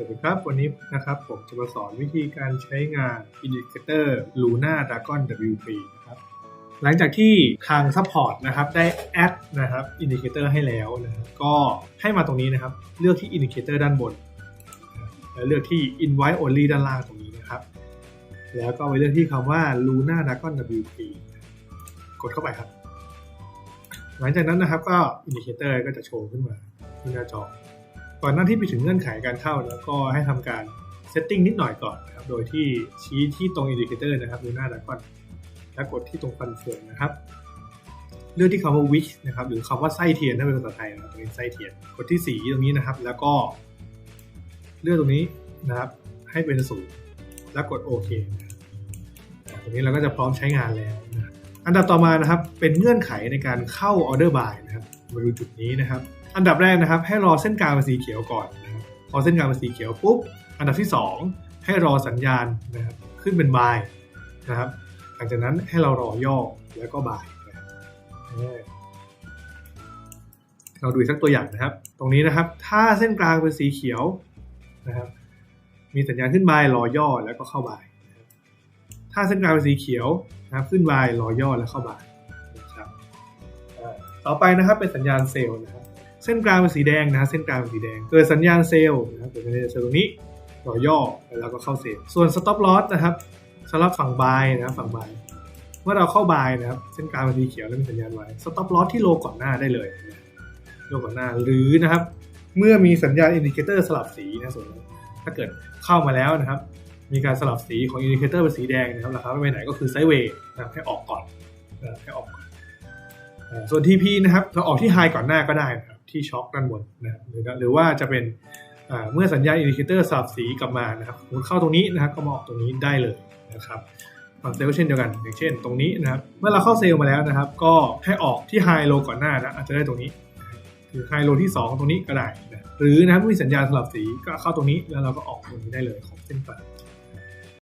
วัสดีครับ วันนี้นะครับผมจะมาสอนวิธีการใช้งาน Indicator Luna Dragon WP นะครับ หลังจากที่ทาง Support นะครับได้แอดนะครับ Indicator ให้แล้วนะครับก็ให้มาตรงนี้นะครับ เลือกที่ Indicator ด้านบน แล้วเลือกที่ Invite Only ด้านล่างตรงนี้นะครับ แล้วก็ไปเลือกที่คำว่า Luna Dragon WP กดเข้าไปครับ หลังจากนั้นนะครับก็ Indicator ก็จะโชว์ขึ้นมาที่หน้าจอ ก่อนหน้าที่ไปถึงเงื่อนไขการเข้าแล้วก็ให้ทำการเซตติ้งนิดหน่อยก่อนนะครับ โดยที่ชี้ที่ตรงอินดิเคเตอร์นะครับดูหน้าดากอนแล้วกดที่ตรงฟันเฟืองนะครับ เลือกที่คำว่า wish นะครับ หรือคำว่าไส้เทียนถ้าเป็นภาษาไทยนะครับตรงนี้ไส้เทียน กดที่สีตรงนี้นะครับ แล้วก็ เลือกตรงนี้นะครับ ให้เป็นศูนย์แล้วกดโอเคนะครับตรงนี้เราก็จะพร้อมใช้งานแล้วนะอันดับต่อมานะครับ เป็นเงื่อนไขในการเข้าออเดอร์บายนะครับ มาดูจุดนี้นะครับ อันดับแรกนะครับ ให้รอเส้นกลางเป็นสีเขียวก่อนนะครับพอเส้นกลางเป็นสีเขียวปุ๊บ อันดับที่ 2 ให้รอสัญญาณนะครับขึ้นเป็นบายนะครับ หลังจากนั้นให้เรารอย่อแล้วก็บายนะครับเราดูสักตัวอย่างนะครับ ตรงนี้นะครับ ถ้าเส้นกลางเป็นสีเขียวนะครับ มีสัญญาณขึ้นบายรอย่อแล้วก็เข้าบายนะครับถ้าเส้นกลางเป็นสีเขียวนะครับ ขึ้นบายรอย่อแล้วเข้าบาย ต่อไปนะครับเป็นสัญญาณเซลล์นะครับเส้นกลางเป็นสีแดงนะเส้นกลางเป็นสีแดงเกิดสัญญาณเซลล์นะครับเกิดสัญญาณเซลล์ตรงนี้ต่อย่อแล้วก็เข้าเซลล์ส่วน stop loss นะครับสำหรับฝั่งบายนะครับฝั่งบายเมื่อเราเข้าบายนะครับเส้นกลางเป็นสีเขียวแล้วมีสัญญาณไว้ stop loss ที่โลก่อนหน้าได้เลยโลก่อนหน้าหรือนะครับ เมื่อมีสัญญาณอินดิเคเตอร์สลับสีนะส่วนถ้าเกิดเข้ามาแล้วนะครับ มีการสลับสีของอินดิเคเตอร์เป็นสีแดงนะครับราคาไม่ไปไหนก็คือไซด์เวย์นะครับให้ออกก่อนนะให้ออกก่อน ส่วน TP นะครับเราออกที่ไฮก่อนหน้าก็ได้นะครับที่ช็อคด้านบนนะครับหรือหรือว่าจะเป็นเมื่อสัญญาณอินดิเคเตอร์สลับสีกลับมานะครับคุณเข้าตรงนี้นะครับก็มาออกตรงนี้ได้เลยนะครับฝั่งเซลล์เช่นเดียวกัน อย่างเช่นตรงนี้นะครับเมื่อเราเข้าเซลล์มาแล้วนะครับ ก็ให้ออกที่ไฮโลก่อนหน้านะอาจจะได้ตรงนี้หรือไฮโลที่ 2 ตรงนี้ก็ได้นะหรือนะครับมีสัญญาณสลับสีก็เข้าตรงนี้แล้วเราก็ออกตรงนี้ได้เลยของเส้นกลาง